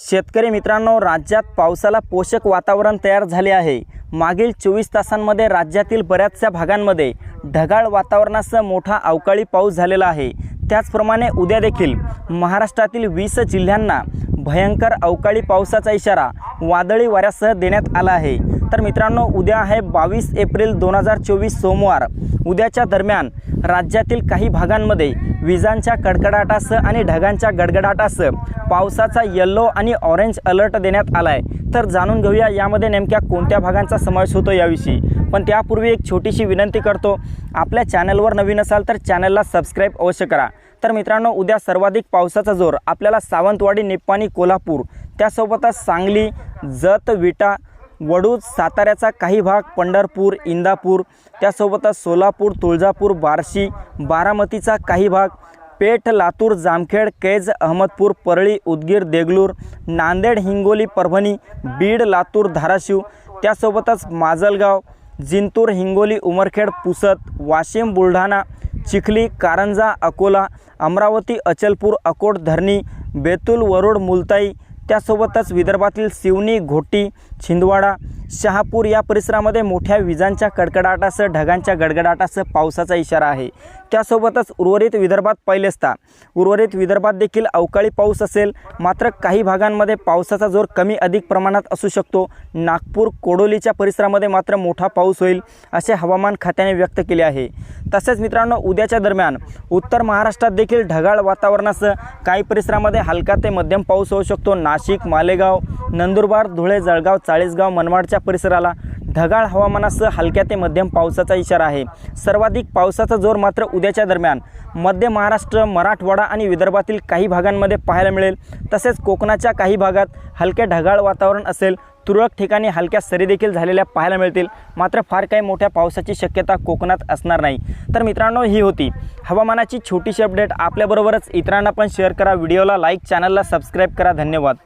शेतकरी मित्रांनो राज्यात पावसाला पोषक वातावरण तयार झाले आहे. मागील चोवीस तासांमध्ये राज्यातील बऱ्याचशा भागांमध्ये ढगाळ वातावरणासह मोठा अवकाळी पाऊस झालेला आहे. त्याचप्रमाणे उद्या देखील महाराष्ट्रातील वीस जिल्ह्यांना भयंकर अवकाळी पावसाचा इशारा वादळी वाऱ्यासह देण्यात आला आहे. तर मित्रांनो उद्या आहे बावीस एप्रिल दोन हजार चोवीस सोमवार. उद्याच्या दरम्यान राज्यातील काही भागांमध्ये विजांच्या कडकडाटासह आणि ढगांच्या गडगडाटासह पावसाचा येल्लो आणि ऑरेंज अलर्ट देण्यात आला आहे तर जाणून घेऊया यामध्ये नेमक्या कोणत्या भागांचा समावेश होतो याविषयी. पण त्यापूर्वी एक छोटीशी विनंती करतो आपल्या चॅनलवर नवीन असाल तर चॅनलला सबस्क्राईब अवश्य करा. तर मित्रांनो उद्या सर्वाधिक पावसाचा जोर आपल्याला सावंतवाडी निप्पाणी कोल्हापूर त्यासोबतच सांगली जत विटा वडूज साताऱ्याचा काही भाग पंढरपूर इंदापूर त्यासोबतच सोलापूर तुळजापूर बार्शी बारामतीचा काही भाग पेठ लातूर जामखेड कैज अहमदपूर परळी उदगीर देगलूर नांदेड हिंगोली परभणी बीड लातूर धाराशिव त्यासोबतच माजलगाव जिंतूर हिंगोली उमरखेड पुसद वाशिम बुलढाणा चिखली कारंजा अकोला अमरावती अचलपूर अकोट धरणी बेतूल वरुड मुलताई त्यासोबतच विदर्भातील सिवनी घोटी छिंदवाडा शहापूर या परिसरामध्ये मोठ्या विजांच्या कडकडाटासह ढगांच्या गडगडाटासह पावसाचा इशारा आहे. त्यासोबतच उर्वरित विदर्भात पहिलेचता उर्वरित विदर्भात देखील अवकाळी पाऊस असेल. मात्र काही भागांमध्ये पावसाचा जोर कमी अधिक प्रमाणात असू शकतो. नागपूर कोडोलीच्या परिसरामध्ये मात्र मोठा पाऊस होईल असे हवामान खात्याने व्यक्त केले आहे. तसेच मित्रांनो उद्याच्या दरम्यान उत्तर महाराष्ट्रात देखील ढगाळ वातावरणासह काही परिसरामध्ये हलका ते मध्यम पाऊस होऊ शकतो. नाशिक मालेगाव नंदुरबार धुळे जळगाव चाळीसगाव मनमाडच्या परिसराला ढगाळ हवामानासह हलक्या ते मध्यम पावसाचा इशारा आहे. सर्वाधिक पावसाचा जोर मात्र उद्याच्या दरम्यान. मध्य महाराष्ट्र मराठवाडा आणि विदर्भातील काही भागांमध्ये पाहायला मिळेल. तसेच कोकणाच्या काही भागात हलके ढगाळ वातावरण असेल. तुरळक ठिकाणी हलक्या सरीदेखील झालेल्या पाहायला मिळतील. मात्र फार काही मोठ्या पावसाची शक्यता कोकणात असणार नाही. तर मित्रांनो ही होती हवामानाची छोटीशी अपडेट. आपल्याबरोबरच इतरांना पण शेअर करा. व्हिडिओला लाईक चॅनलला सबस्क्राईब करा. धन्यवाद.